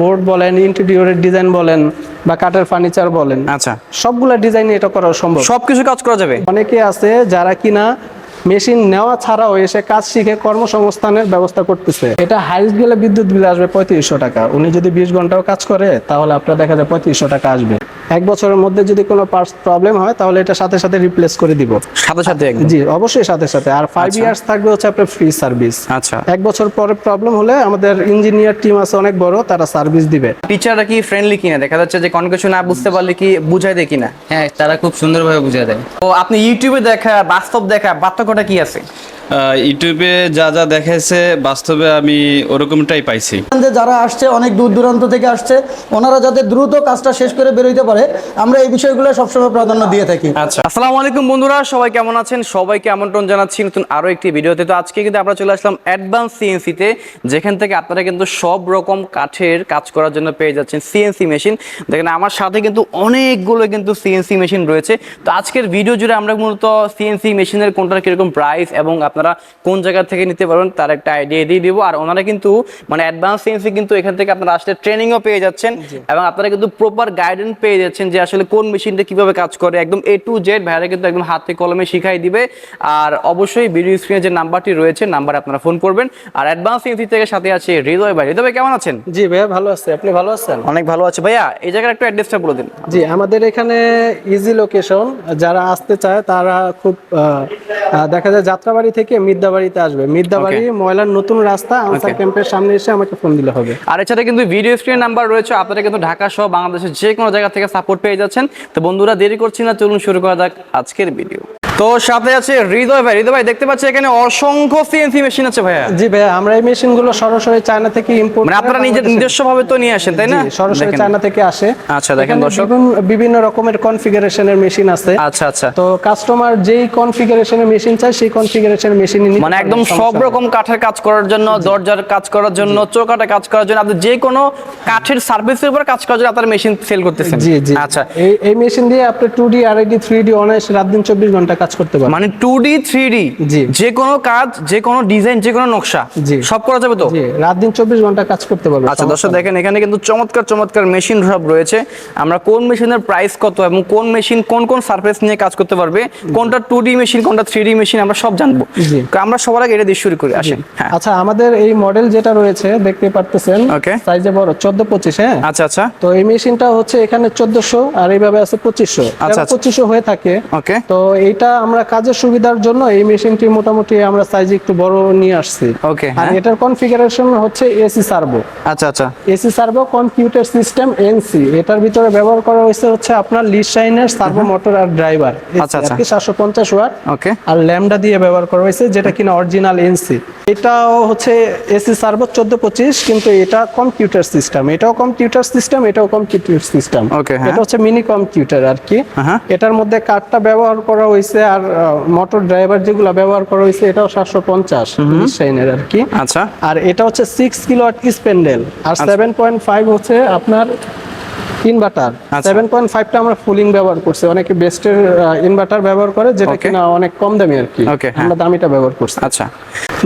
Board বলেন ইন্টেরিয়রের design বলেন বা কাঠের ফার্নিচার বলেন আচ্ছা। সবগুলা ডিজাইন এটা করা সম্ভব। সবকিছু কাজ করা যাবে? অনেকে আছে যারা কিনা মেশিন নেওয়া ছাড়াও এসে কাজ শিখে কর্মসংস্থানের ব্যবস্থা করতেছে। এটা হাইস্ট গেলে বিদ্যুৎ বিল আসবে পঁয়ত্রিশশো টাকা। উনি যদি বিশ ঘন্টাও কাজ করে তাহলে আপনার দেখা যায় পঁয়ত্রিশশো টাকা আসবে। এক বছরের মধ্যে যদি কোনো পার্টস প্রবলেম হয় তাহলে এটা সাথে সাথে রিপ্লেস করে দিব। সাথে সাথে জি অবশ্যই সাথে সাথে। আর ফাইভ ইয়ার্স থাকবে হচ্ছে আপনার ফ্রি সার্ভিস আচ্ছা। এক বছর পরে প্রবলেম হলে আমাদের ইঞ্জিনিয়ার টিম আছে অনেক বড় তারা সার্ভিস দিবে। টিচাররা কি ফ্রেন্ডলি কিনা? দেখা যাচ্ছে যে কোনো কিছু না বুঝতে পারলে কি বুঝাই দেয় কিনা? হ্যাঁ তারা খুব সুন্দরভাবে বুঝিয়ে দেয়। তো আপনি ইউটিউবে দেখা বাস্তব দেখা পার্থক্যটা কি আছে? ইউটিউবে যা যা দেখাইছে বাস্তবে আমি ওরকমটাই পাইছি। যারা আসছে অনেক দূর দূরান্ত থেকে আসছে ওনারা যাতে দ্রুত কাজটা শেষ করে বেরোইতে পারে আমরা এই বিষয়গুলো সবসময় প্রাধান্য দিয়ে থাকি। আচ্ছা। আসসালামু আলাইকুম বন্ধুরা সবাই কেমন আছেন? সবাইকে আমন্ত্রণ জানাচ্ছি নতুন আরও একটি ভিডিওতে। তো আজকে কিন্তু আমরা চলে আসলাম অ্যাডভান্স সিএনসি তে যেখান থেকে আপনারা কিন্তু সব রকম কাঠের কাজ করার জন্য পেয়ে যাচ্ছেন সিএনসি মেশিন দেখেন আমার সাথে কিন্তু অনেকগুলো কিন্তু সিএনসি মেশিন রয়েছে। তো আজকের ভিডিও জুড়ে আমরা মূলত সিএনসি মেশিনের কোনটার কীরকম প্রাইস এবং আপনারা কোন জায়গা থেকে নিতে পারবেন তার একটা আইডিয়া দিয়ে দিব। আর ওনারা কিন্তু মানে অ্যাডভান্স সিএনসি কিন্তু এখান থেকে আপনারা আসলে ট্রেনিংও পেয়ে যাচ্ছেন এবং আপনারা কিন্তু প্রপার গাইডেন্স পেয়ে যাচ্ছেন যে আসলে কোন মেশিনটা কীভাবে কাজ করে। একদম এ টু জেড ভাইরা কিন্তু একদম হাতে কলমে শিখাই দিবে। আর অবশ্যই ভিডিও স্ক্রিনে যে নাম্বারটি রয়েছে নাম্বারে আপনারা ফোন করবেন। আর অ্যাডভান্স সিএনসি থেকে সাথে আছে হৃদয় ভাই। হৃদয় ভাই কেমন আছেন? জি ভাইয়া ভালো আছে। আপনি ভালো আছেন? অনেক ভালো আছে। ভাইয়া এই জায়গার একটু অ্যাড্রেসটা বলে দিন। জি আমাদের এখানে ইজি লোকেশন যারা আসতে চায় তারা খুব দেখা যায় যাত্রাবাড়ি থেকে মিদ্যাবাড়িতে আসবে। মিদ্যাবাড়ি ময়লার নতুন রাস্তা আনসার ক্যাম্পের সামনে এসে আমাকে ফোন দিলে হবে। আর এছাড়া কিন্তু ভিডিও স্ক্রিন নাম্বার রয়েছে আপনারা কিন্তু ঢাকা সহ বাংলাদেশের যে কোনো জায়গা থেকে সাপোর্ট পেয়ে যাচ্ছেন। তো বন্ধুরা দেরি করছি না চলুন শুরু করা যাক আজকের ভিডিও তো সাথে আছে হৃদয় ভাই। হৃদয় ভাই দেখতে পাচ্ছি এখানে অসংখ্য সিএনসি মেশিন আছে ভাইয়া। জি ভাইয়া আমরা এই মেশিনগুলো সরাসরি চায়না থেকে ইম্পোর্ট মানে আপনারা নিজের নিজস্ব ভাবে তো নিয়ে আসেন তাই না? সরাসরি চায়না থেকে আসে। আচ্ছা, দেখেন দর্শক। বিভিন্ন- রকমের কনফিগারেশনের মেশিন আছে। আচ্ছা আচ্ছা। তো কাস্টমার যেই কনফিগারেশনের মেশিন চায় সেই কনফিগারেশনের মেশিন মানে একদম সব রকম কাঠের কাজ করার জন্য দরজার কাজ করার জন্য চৌকাঠে কাজ করার জন্য আপনি যে কোনো কাঠের সার্ভিসের উপর কাজ করার জন্য আপনার মেশিন সেল করতেছেন। জি জি। আচ্ছা। এই মেশিন দিয়ে আপনি two D R D three D অনায়াসে রাত দিন চব্বিশ ঘণ্টা কাজ করতে পারবেন মানে টু ডি থ্রি ডি। যে কোনো কাজ যে কোনো ডিজাইন যে কোনো নকশা। সব করা যাবে তো? রাত দিন চব্বিশ ঘণ্টা কাজ করতে পারবেন আচ্ছা দর্শক দেখেন এখানে কিন্তু চমৎকার চমৎকার মেশিন সব রয়েছে। আমরা কোন মেশিনের প্রাইস কত এবং কোন মেশিন কোন কোন সার্ফেস নিয়ে কাজ করতে পারবে কোনটা টু ডি মেশিন কোনটা থ্রি ডি মেশিন আমরা সব জানব। আমরা সবার আগে এটা দিয়ে শুরু করি আসেন। হ্যাঁ। আচ্ছা আমাদের এই মডেল যেটা রয়েছে দেখতে পারতেছেন ওকে সাইজে বড় চোদ্দ পঁচিশ হ্যাঁ? আচ্ছা আচ্ছা। তো এই মেশিনটা হচ্ছে এখানে চোদ্দশো আর এইভাবে আছে পঁচিশশো। আচ্ছা, আচ্ছা। পঁচিশশো হয়ে থাকে। ওকে তো এইটা আমরা কাজের সুবিধার জন্য এই মেশিনটি মোটামুটি আমরা সাইজ একটু বড় নিয়ে আসছি। Okay, আর হ্যাঁ। এটার কনফিগারেশন হচ্ছে এসি সার্ভো আচ্ছা আচ্ছা। AC servo computer system NC এটার ভিতরে ব্যবহার করা হয়েছে হচ্ছে আপনার লিড শাইনের সার্ভো মোটর আর ড্রাইভার আচ্ছা, আচ্ছা। সাতশো পঞ্চাশ ওয়াট ওকে আর ল্যামডা দিয়ে ব্যবহার করা হয়েছে যেটা কিনা অরিজিনাল এনসি এটাও হচ্ছে এসি সার্ভো চোদ্দ পঁচিশ কিন্তু এটা কম্পিউটার সিস্টেম এটাও কম্পিউটার সিস্টেম এটাও কম্পিউটার সিস্টেম হ্যাঁ। এটা হচ্ছে মিনি কম্পিউটার আর কি। হ্যাঁ। এটার মধ্যে কার্ডটা ব্যবহার করা হয়েছে আর মোটর ড্রাইভার যেগুলো ব্যবহার করা হয়েছে এটাও সাতশো পঞ্চাশ শাইনের আর কি। আচ্ছা। আর এটা হচ্ছে সিক্স কিলো আট স্পেন্ডেল আর সেভেন পয়েন্ট ফাইভ হচ্ছে আপনার ইনভার্টার। সেভেন পয়েন্ট ফাইভটা আমরা ফুলিং ব্যবহার করছি। অনেকে বেস্টের ইনভার্টার ব্যবহার করে যেটা. কিনা অনেক কম দামি আর কি। হ্যাঁ। আমরা দামিটা ব্যবহার করছি। আচ্ছা।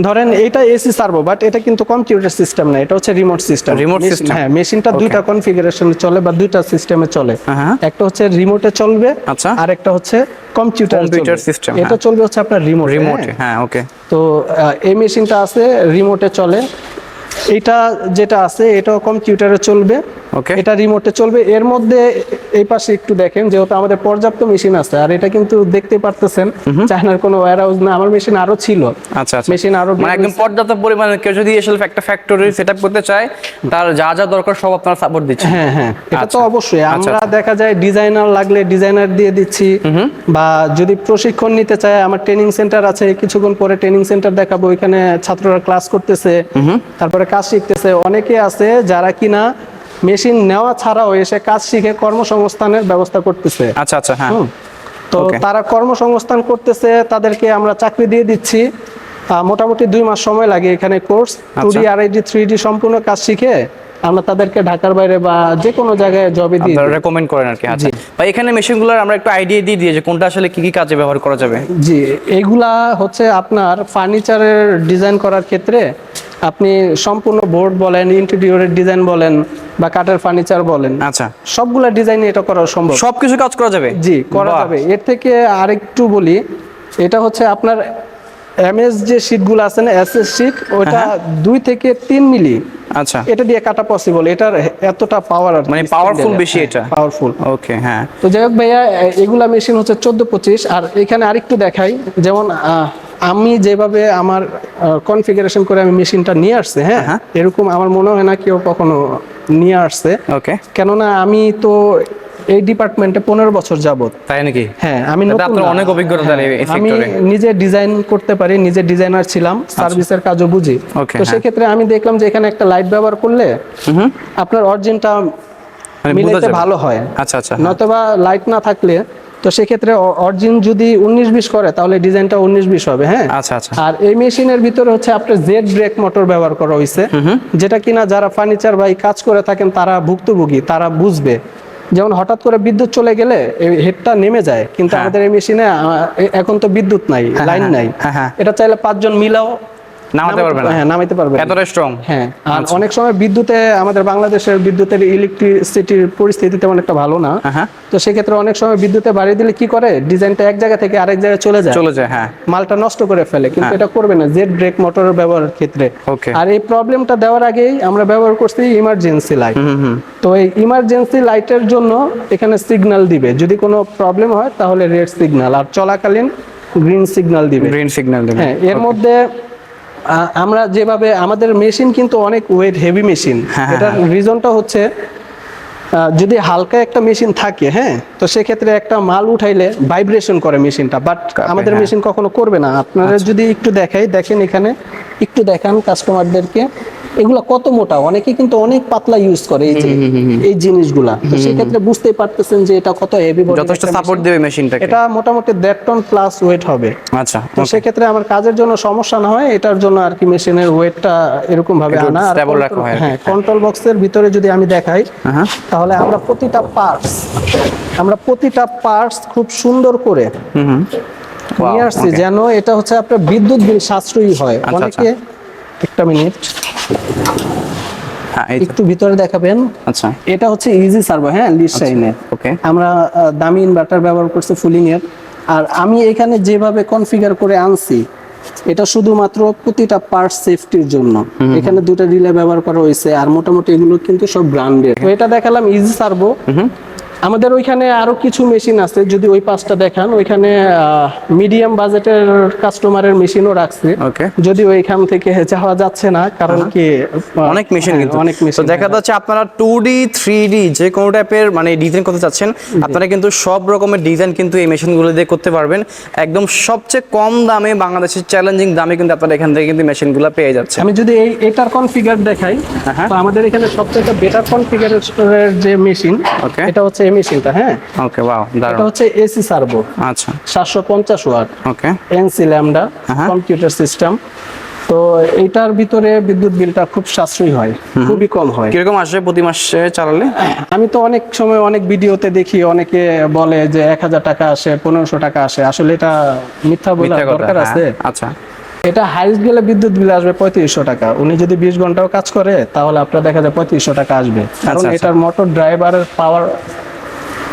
ধরেন এটা এসি সার্ভো বাট এটা কিন্তু কম্পিউটার সিস্টেম না এটা হচ্ছে রিমোট সিস্টেম রিমোট সিস্টেম হ্যাঁ মেশিনটা দুইটা কনফিগারেশনে চলে বা দুইটা সিস্টেমে চলে। হ্যাঁ। একটা হচ্ছে রিমোটে চলবে আচ্ছা। আর একটা হচ্ছে কম্পিউটার Computer system, এটা হ্যাঁ। চলবে হচ্ছে আপনার রিমোট রিমোটে হ্যাঁ ওকে তো এই মেশিনটা আছে রিমোটে চলে। এটা যেটা আছে এটাও কম্পিউটারে চলবে। Okay. এটা রিমোটে চলবে। এর মধ্যে এই পাশে একটু দেখেন যেহেতু আমাদের পর্যাপ্ত মেশিন আছে আর এটা কিন্তু দেখতে পারতেছেন চায়নার কোনো ওয়্যার হাউস না আমার মেশিন আরও ছিল। আচ্ছা আচ্ছা। মেশিন আরও মানে একদম পর্যাপ্ত পরিমাণে কেউ যদি এসে একটা ফ্যাক্টরি সেট আপ করতে চায় তার যা যা দরকার সব আপনারা সাপোর্ট দিচ্ছেন। হ্যাঁ হ্যাঁ। এটা তো আচ্ছা। অবশ্যই। আচ্ছা, আমরা দেখা যায় ডিজাইনার লাগলে ডিজাইনার দিয়ে দিচ্ছি বা যদি প্রশিক্ষণ নিতে চায় আমার ট্রেনিং সেন্টার আছে কিছুক্ষণ পরে ট্রেনিং সেন্টার দেখাবো ওইখানে ছাত্ররা ক্লাস করতেছে তারপরে কাজ শিখতেছে। অনেকে আছে যারা কিনা মেশিন নেওয়া ছাড়াও এসে কাজ শিখে কর্মসংস্থানের ব্যবস্থা করতেছে। আচ্ছা আচ্ছা হ্যাঁ। তো তারা কর্মসংস্থান করতেছে তাদেরকে আমরা চাকরি দিয়ে দিচ্ছি। মোটামুটি দুই মাস সময় লাগে এখানে course two D R D three D সম্পূর্ণ কাজ শিখে আমরা তাদেরকে ঢাকার বাইরে বা যে কোনো জায়গায় জবে দিয়ে দিই। রেকমেন্ড করেন আর কি আচ্ছা। ভাই এখানে মেশিনগুলোর আমরা একটু আইডিয়া দিয়ে দিয়ে যে কোনটা আসলে কি কি কাজে ব্যবহার করা যাবে। জি এইগুলা হচ্ছে আপনার ফার্নিচারের ডিজাইন করার ক্ষেত্রে আপনি সম্পূর্ণ বোর্ড বলেন ইন্টেরিয়রের ডিজাইন বলেন বা কাঠের ফার্নিচার বলেন। আচ্ছা। সবগুলা ডিজাইনে এটা করা সম্ভব। সবকিছু কাজ করা যাবে? জি করা যাবে। এর থেকে আরেকটু বলি এটা হচ্ছে আপনার এমএস যে শীটগুলো আছে না এসএস শীট ওটা হ্যাঁ। দুই থেকে তিন মিলি। আচ্ছা। এটা দিয়ে কাটা পসিবল এটার এতটা পাওয়ার মানে powerful বেশি এটা। পাওয়ারফুল ওকে হ্যাঁ। তো যাই হোক ভাইয়া এগুলা মেশিন হচ্ছে চোদ্দ পঁচিশ। আর এখানে আরেকটু দেখাই যেমন আমি যেভাবে আমার কনফিগারেশন করে আমি মেশিনটা নিয়ে আসছে হ্যাঁ হ্যাঁ। এরকম আমার মনে হয় না কেউ কখনো নিয়ে আসছে। ওকে কেননা আমি তো এই ডিপার্টমেন্টে পনেরো বছর যাবত তাই নাকি? হ্যাঁ আমি আপনার অনেক অভিজ্ঞতা তাহলে আমি নিজে ডিজাইন করতে পারি নিজে ডিজাইনার ছিলাম সার্ভিসের কাজও বুঝি। তো হ্যাঁ। সেক্ষেত্রে আমি দেখলাম যে এখানে একটা লাইট ব্যবহার করলে আপনার অরিজিনটা মানে মিলাইতে ভালো হয়। আচ্ছা আচ্ছা হ্যাঁ। নতবা লাইট না থাকলে তো সেক্ষেত্রে অরিজিন যদি উনিশ বিশ করে তাহলে ডিজাইনটা উনিশ বিশ হবে হ্যাঁ? আচ্ছা আচ্ছা। আর এই মেশিনের ভিতরে হচ্ছে আপনার জেড ব্রেক মোটর ব্যবহার করা হয়েছে যেটা কিনা যারা ফার্নিচার বাই কাজ করে থাকেন তারা ভুক্তভোগী তারা বুঝবে। যেমন হঠাৎ করে বিদ্যুৎ চলে গেলে হেডটা নেমে যায় কিন্তু আমাদের এই মেশিনে এখন তো বিদ্যুৎ নাই লাইন নাই। হ্যাঁ, হ্যাঁ। এটা চাইলে পাঁচজন মিলাও নামাতে পারবে না। হ্যাঁ নামাইতে পারবে এতটা স্ট্রং হ্যাঁ আর অনেক সময় বিদ্যুতে আমাদের বাংলাদেশের বিদ্যুতের ইলেকট্রিসিটির পরিস্থিতি তেমন একটা ভালো না। হ্যাঁ। তো সেক্ষেত্রে অনেক সময় বিদ্যুতে বাড়িয়ে দিলে কি করে? ডিজাইনটা এক জায়গা থেকে আরেক জায়গায় চলে যায়। চলে যায় হ্যাঁ। মালটা নষ্ট করে ফেলে কিন্তু এটা করবে না। জেড ব্রেক মোটরের ব্যবহারের ক্ষেত্রে. আর এই প্রবলেমটা দেওয়ার আগেই আমরা ব্যবহার করছি ইমার্জেন্সি লাইট তো এই ইমার্জেন্সি লাইটের জন্য এখানে সিগন্যাল দিবে। যদি কোনো প্রবলেম হয় তাহলে রেড সিগন্যাল আর চলাকালীন গ্রিন সিগন্যাল দিবে। গ্রিন সিগন্যাল দেবে। হ্যাঁ এর মধ্যে আমরা যেভাবে আমাদের মেশিন কিন্তু অনেক ওয়েট হেভি মেশিন হ্যাঁ, এটার রিজনটা হচ্ছে যদি হালকা একটা মেশিন থাকে হ্যাঁ তো সেক্ষেত্রে একটা মাল উঠাইলে ভাইব্রেশন করে মেশিনটা বাট আমাদের হ্যাঁ। মেশিন কখনো করবে না। আপনারা যদি একটু দেখাই দেখেন এখানে একটু দেখান কাস্টমারদেরকে এগুলা কত মোটা? অনেকে কিন্তু অনেক পাতলা ইউজ করে এই যে এই জিনিসগুলা। তো সেক্ষেত্রে বুঝতেই পারতেছেন যে এটা কত হেভি যথেষ্ট সাপোর্ট দেবে মেশিনটাকে এটা মোটামুটি দেড় টন প্লাস ওয়েট হবে। আচ্ছা তো সেক্ষেত্রে আমার কাজের জন্য সমস্যা না হয় এটার জন্য আর কি মেশিনের ওয়েটটা এরকম ভাবে আনা। আর control- রাখা হয় হ্যাঁ কন্ট্রোল বক্সের ভিতরে যদি আমি দেখাই তাহলে আমরা প্রতিটা পার্টস আমরা প্রতিটা পার্টস খুব সুন্দর করে হুম হুম। নিয়ে আসছি যেন এটা হচ্ছে আপনার বিদ্যুৎ বিল সাশ্রয়ী হয়। আচ্ছা, অনেকে একটা মিনিট। একটু ভিতরে দেখাবেন। আচ্ছা। এটা হচ্ছে ইজি সার্ভো হ্যাঁ লিসাইনের ওকে আমরা আহ, দামি ইনভার্টার ব্যবহার করছি ফুলিং এর আর আমি এখানে যেভাবে কনফিগার করে আনছি এটা শুধুমাত্র প্রতিটা পার্ট সেফটির জন্য। এখানে দুটো রিলে ব্যবহার করা হয়েছে আর মোটামুটি এগুলো কিন্তু সব ব্র্যান্ডেড তো এটা দেখালাম ইজি সার্ভো আমাদের ওইখানে আরও কিছু মেশিন আছে যদি ওই পাঁচটা দেখান ওইখানে মিডিয়াম বাজেটের কাস্টমারের মেশিনও রাখছে। যদি ওইখান থেকে যাওয়া যাচ্ছে না কারণ কি অনেক মেশিন হ্যাঁ, কিন্তু। অনেক মেশিন দেখা যাচ্ছে আপনারা টু ডি থ্রি ডি যে কোনো টাইপের মানে ডিজাইন করতে চাচ্ছেন আপনারা কিন্তু সব রকমের ডিজাইন কিন্তু এই মেশিনগুলো দিয়ে করতে পারবেন। একদম সবচেয়ে কম দামে বাংলাদেশের চ্যালেঞ্জিং দামে কিন্তু আপনারা এখান থেকে কিন্তু মেশিনগুলো পেয়ে যাচ্ছে আমি যদি এই এটার কনফিগার দেখাই হ্যাঁ। তো আমাদের এখানে সবচেয়ে বেটার কনফিগারেশনের যে মেশিন. এটা হচ্ছে মেশিনটা হ্যাঁ? ওকে ওয়াও এটা হচ্ছে এসি সার্ভো। আচ্ছা। সাতশো পঞ্চাশ ওয়াট। ওকে এনসি ল্যামডা হ্যাঁ। কম্পিউটার সিস্টেম তো এইটার ভিতরে বিদ্যুৎ বিলটা খুব সাশ্রয়ী হয় খুবই কম হয়। কীরকম আসবে প্রতি মাসে চালালে? আমি তো অনেক সময় অনেক ভিডিওতে দেখি অনেকে বলে যে এক হাজার টাকা আসে পনেরোশো টাকা আসে। আসলে এটা মিথ্যা বলার দরকার আছে। হ্যাঁ, আচ্ছা। এটা হাইস্ট গেলে বিদ্যুৎ বিল আসবে পঁয়ত্রিশশো টাকা। উনি যদি বিশ ঘন্টাও কাজ করে তাহলে আপনার দেখা যায় পঁয়ত্রিশশো টাকা আসবে। কারণ আচ্ছা। এটার মোটর ড্রাইভারের পাওয়ার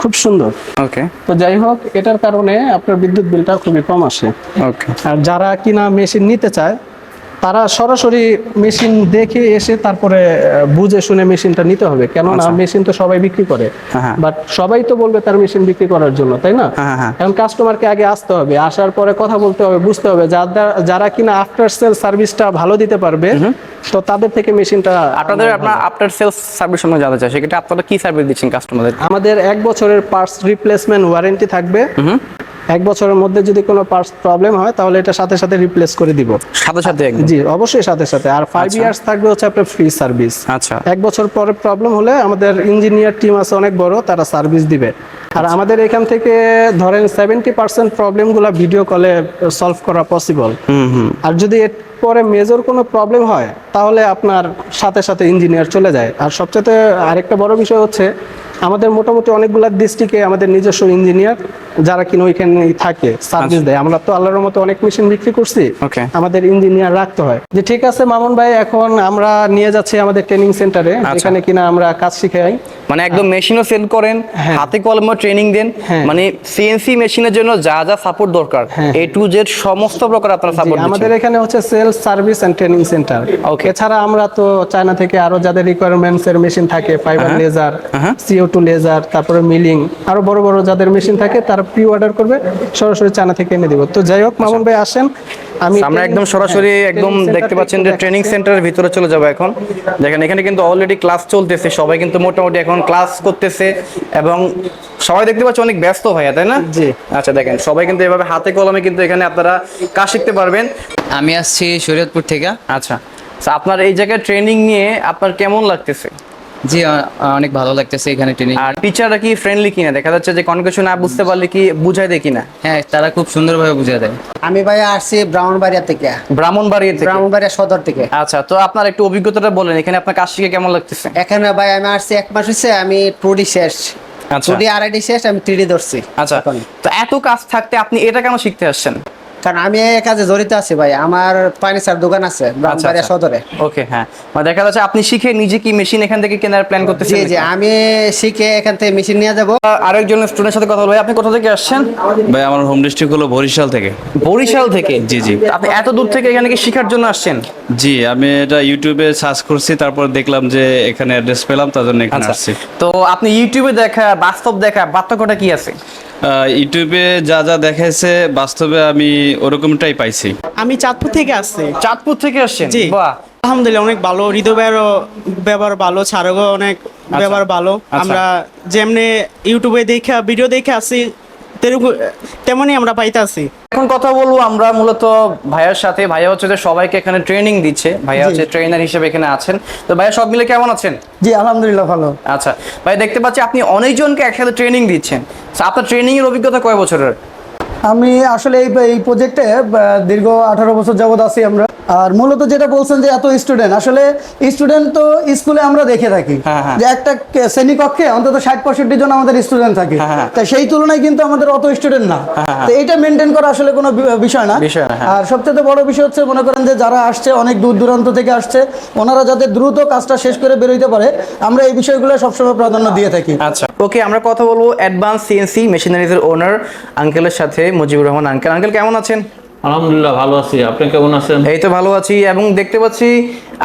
খুব সুন্দর। ওকে তো যাই হোক এটার কারণে আপনার বিদ্যুৎ বিলটা খুবই কম আসে। ওকে আর যারা কিনা মেশিন নিতে চায় তারা সরাসরি মেশিন দেখে এসে তারপরে বুঝে শুনে মেশিনটা নিতে হবে। কেননা মেশিন তো সবাই বিক্রি করে। আচ্ছা। হ্যাঁ। বাট সবাই তো বলবে তার মেশিন বিক্রি করার জন্য তাই না? হ্যাঁ, হ্যাঁ। এখন কাস্টমারকে আগে আসতে হবে। আসার পরে কথা বলতে হবে বুঝতে হবে। যারা যারা কিনা আফটার সেল সার্ভিসটা ভালো দিতে পারবে তো তাদের থেকে মেশিনটা আপনাদের আপনার আফটার সেলস সার্ভিস সম্বন্ধে জানতে চাই সেক্ষেত্রে আপনারা কি সার্ভিস দিচ্ছেন কাস্টমারদের আমাদের এক বছরের পার্টস রিপ্লেসমেন্ট ওয়ারেন্টি থাকবে। এক বছরের মধ্যে যদি কোনো পার্টস প্রবলেম হয় তাহলে এটা সাথে সাথে রিপ্লেস করে দিব। সাথে সাথে জি অবশ্যই সাথে সাথে। আর ফাইভ ইয়ার্স থাকবে হচ্ছে আপনার ফ্রি সার্ভিস আচ্ছা। এক বছর পরে প্রবলেম হলে আমাদের ইঞ্জিনিয়ার টিম আছে অনেক বড় তারা সার্ভিস দিবে। আর আমাদের এখান থেকে ধরেন সেভেন্টি পার্সেন্ট প্রবলেমগুলো ভিডিও কলে সলভ করা পসিবল হুম হুম। আর যদি পরে মেজর কোনো প্রবলেম হয় তাহলে আপনার সাথে সাথে ইঞ্জিনিয়ার চলে যায়। আর সবচেয়ে আরেকটা বড় বিষয় হচ্ছে আমাদের মোটামুটি অনেকগুলা ডিস্ট্রিক্টে আমাদের নিজস্ব ইঞ্জিনিয়ার যারা কিনা ওইখানে থাকে সার্ভিস দেয়। আমরা তো আল্লাহর মতো অনেক মেশিন বিক্রি করছি। আমাদের ইঞ্জিনিয়ার রাখতে হয়। যে ঠিক আছে মামুন ভাই এখন আমরা নিয়ে যাচ্ছি আমাদের ট্রেনিং সেন্টারে যেখানে কিনা আমরা কাজ শিখাই। মানে একদম মেশিনও সেল করেন হ্যাঁ। হাতে কলমে ট্রেনিং দেন। হ্যাঁ। মানে সিএনসি মেশিনের জন্য যা যা সাপোর্ট দরকার। এ টু জেড সমস্ত প্রকার আপনারা সাপোর্ট আমাদের এখানে হচ্ছে sales service and training centre okay এছাড়া আমরা তো চায়না থেকে আরও যাদের রিকোয়ারমেন্টস এর মেশিন থাকে fibre laser. CO two laser তারপরে মিলিং আরও বড় বড় যাদের মেশিন থাকে তারা প্রি অর্ডার করবে সরাসরি চায়না থেকে এনে দিব। তো যাই হোক মামুন ভাই আসেন। আমি আমরা একদম সরাসরি একদম দেখতে পাচ্ছেন যে ট্রেনিং সেন্টারের ভিতরে চলে যাব এখন। দেখেন এখানে কিন্তু অলরেডি ক্লাস চলতেছে সবাই কিন্তু মোটামুটি এখন ক্লাস করতেছে এবং সবাই দেখতে পাচ্ছি অনেক ব্যস্ত ভাইয়া তাই না? জি। আচ্ছা দেখেন সবাই কিন্তু এভাবে হাতে কলমে কিন্তু এখানে আপনারা কাজ শিখতে পারবেন। আমি আসছি শরীয়তপুর থেকে। আচ্ছা তো আপনার এই জায়গায় ট্রেনিং নিয়ে আপনার কেমন লাগতেছে? জি অনেক ভালো লাগতেছে এখানে ট্রেনিং আর টিচাররা কি ফ্রেন্ডলি কিনা? দেখা যাচ্ছে যে কোনো কিছু না বুঝতে পারলে কি বুঝাই দেয় কিনা? হ্যাঁ তারা খুব সুন্দরভাবে বুঝিয়ে দেয়। আমি ভাই আসছি ব্রাহ্মণবাড়িয়া থেকে। ব্রাহ্মণবাড়িয়া থেকে? ব্রাহ্মণবাড়িয়া সদর থেকে। আচ্ছা তো আপনার একটু অভিজ্ঞতাটা বলেন এখানে আপনার কাজ শিখে কেমন লাগতেছে? এখানে ভাই আমি আসছি এক মাস হচ্ছে আমি টু ডি শেষ। আচ্ছা। টু ডি আড়াই শেষ আমি থ্রিডি ধরছি আচ্ছা এখন। তো এত কাজ থাকতে আপনি এটা কেন শিখতে আসছেন? কারণ আমি এই কাজে জড়িত আছি ভাই। আমার ফার্নিচার দোকান আছে ব্রাহ্মণবাড়িয়া আচ্ছা। সদরে। ওকে হ্যাঁ। মানে দেখা যাচ্ছে আপনি শিখে নিজে কি মেশিন এখান থেকে কেনার প্ল্যান করতেছেন জি জি আমি শিখে এখান থেকে মেশিন নিয়ে যাব। আরেকজন স্টুডেন্টের সাথে কথা বলব আপনি কোথা থেকে আসছেন? ভাই আমার হোম ডিস্ট্রিক্ট হলো বরিশাল থেকে। বরিশাল থেকে? জি, জি। আপনি এত দূর থেকে এখানে কি শেখার জন্য আসছেন? জি আমি এটা ইউটিউবে সার্চ করছি তারপর দেখলাম যে এখানে অ্যাড্রেস পেলাম তার জন্য এখানে আচ্ছা। আসছি। তো আপনি ইউটিউবে দেখা বাস্তব দেখা পার্থক্যটা কি আছে? ইউটিউবে যা যা দেখাইছে বাস্তবে আমি ওরকমটাই পাইছি। আমি চাঁদপুর থেকে আসছি। চাঁদপুর থেকে আসছেন? জি। বাহ। আলহামদুলিল্লাহ অনেক ভালো। হৃদয়েরও ব্যবহার ভালো ছাড়গো অনেক ব্যবহার ভালো। আচ্ছা। আমরা যেমনি ইউটিউবে দেখে ভিডিও দেখে আসি তেমনই আমরা পাইতে আছি এখন কথা বলব আমরা মূলত ভাইয়ার সাথে। ভাইয়া হচ্ছে যে সবাইকে এখানে ট্রেনিং দিচ্ছে। ভাইয়া হচ্ছে ট্রেনার হিসেবে এখানে আছেন। তো ভাইয়া সব মিলে কেমন আছেন? জি আলহামদুলিল্লাহ ভালো। আচ্ছা ভাই দেখতে পাচ্ছি আপনি অনেকজনকে একসাথে ট্রেনিং দিচ্ছেন। আপনার ট্রেনিং এর অভিজ্ঞতা কয় বছরের? আমি আসলে এই এই প্রজেক্টে দীর্ঘ আঠারো বছর যাবত আছি আমরা। আর মূলত যেটা বলছেন যে এত স্টুডেন্ট আসলে স্টুডেন্ট তো স্কুলে আমরা দেখে থাকি হ্যাঁ, হ্যাঁ। যে একটা শ্রেণীকক্ষে অন্তত ষাট পঁয়ষট্টি জন আমাদের স্টুডেন্ট থাকে হ্যাঁ। তা সেই তুলনায় কিন্তু আমাদের অত স্টুডেন্ট না। তো এইটা মেনটেন করা আসলে কোনো বিষয় না। আর সবচেয়ে বড় বিষয় হচ্ছে মনে করেন যে যারা আসছে অনেক দূর দূরান্ত থেকে আসছে ওনারা যাতে দ্রুত কাজটা শেষ করে বেরোইতে পারে আমরা এই বিষয়গুলো সবসময় প্রাধান্য দিয়ে থাকি আচ্ছা ওকে আমরা কথা বলব অ্যাডভান্স সিএনসি মেশিনারিজ এর ওনার আঙ্কেলের সাথে মুজিবুর রহমান আঙ্কেল আঙ্কেল কেমন আছেন আলহামদুলিল্লাহ ভালো আছি। আপনি কেমন আছেন? এই তো ভালো আছি এবং দেখতে পাচ্ছি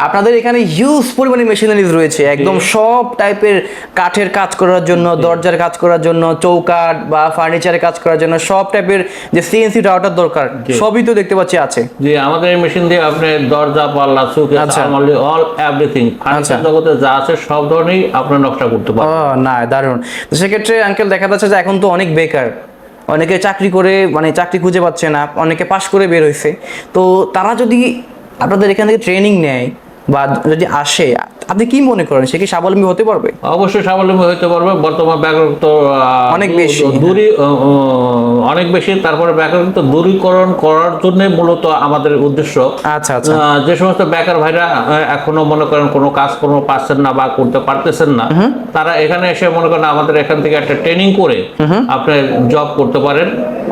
আপনাদের এখানে হিউজ পরিমাণে মেশিনারিজ রয়েছে। একদম সব টাইপের কাঠের কাজ করার জন্য দরজার কাজ করার জন্য চৌকাঠ বা ফার্নিচারের কাজ করার জন্য সব টাইপের যে সিএনসি রাউটার দরকার সবই তো দেখতে পাচ্ছি আছে। জি আমাদের এই মেশিন দিয়ে আপনি দরজা পাল্লা সুকেস আচ্ছা। আলমারি অল এভরিথিং ফার্নিচার জগতে যা আছে সব ধরনেরই আপনি নকশা করতে ও পারেন না দারুণ। সেক্ষেত্রে আঙ্কেল দেখা যাচ্ছে যে এখন তো অনেক বেকার। অনেকে চাকরি করে মানে চাকরি খুঁজে পাচ্ছে না, অনেকে পাশ করে বের হয়েছে তো তারা যদি আপনাদের এখান থেকে ট্রেনিং নেয় বা যদি আসে আপনি কি মনে করেন সে কি স্বাবলম্বী হতে পারবে? অবশ্যই স্বাবলম্বী হতে পারবে বর্তমান ব্যাকরণ তো অনেক বেশি। দূরী অনেক বেশি তারপরে ব্যাকরণ তো দূরীকরণ করার জন্য মূলত আমাদের উদ্দেশ্য। আচ্ছা আচ্ছা। যে সমস্ত বেকার ভাইরা এখনও মনে করেন কোনো কাজ কোনো পাচ্ছেন না বা করতে পারতেছেন না তারা এখানে এসে মনে করেন আমাদের এখান থেকে একটা ট্রেনিং করে আপনি জব করতে পারেন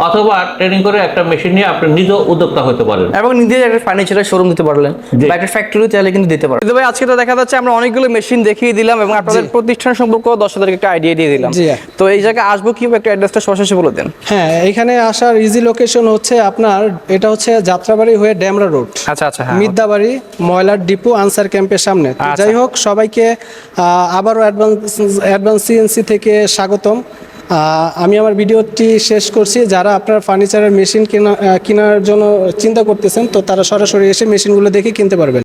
অথবা ট্রেনিং করে একটা মেশিন নিয়ে আপনি নিজেও উদ্যোক্তা হতে পারেন। এবং নিজে একটা ফার্নিচারের শোরুম দিতে পারলেন। বা একটা ফ্যাক্টরি চাইলে কিন্তু দিতে পারেন ভাই আজকে তো দেখা যাচ্ছে আমরা অনেকগুলো মেশিন দেখিয়ে দিলাম এবং আপনাদের প্রতিষ্ঠান সম্পর্কে দর্শকদেরকে একটা আইডিয়া দিয়ে দিলাম। তো এই জায়গায় আসব কি একটা অ্যাড্রেসটা সরাসরি বলে দেন। হ্যাঁ এখানে আসার ইজি লোকেশন হচ্ছে আপনার এটা হচ্ছে যাত্রাবাড়ি হয়ে ড্যামরা রোড আচ্ছা আচ্ছা হ্যাঁ। মিদ্যাবাড়ি ময়লার ডিপো আনসার ক্যাম্পের সামনে। আচ্ছা। যাই হোক সবাইকে আবারও অ্যাডভান্স অ্যাডভান্স সিএনসি থেকে স্বাগতম। আমি আমার ভিডিওটি শেষ করছি। যারা আপনার ফার্নিচারের মেশিন কেনা কেনার জন্য চিন্তা করতেছেন তো তারা সরাসরি এসে মেশিনগুলো দেখে কিনতে পারবেন।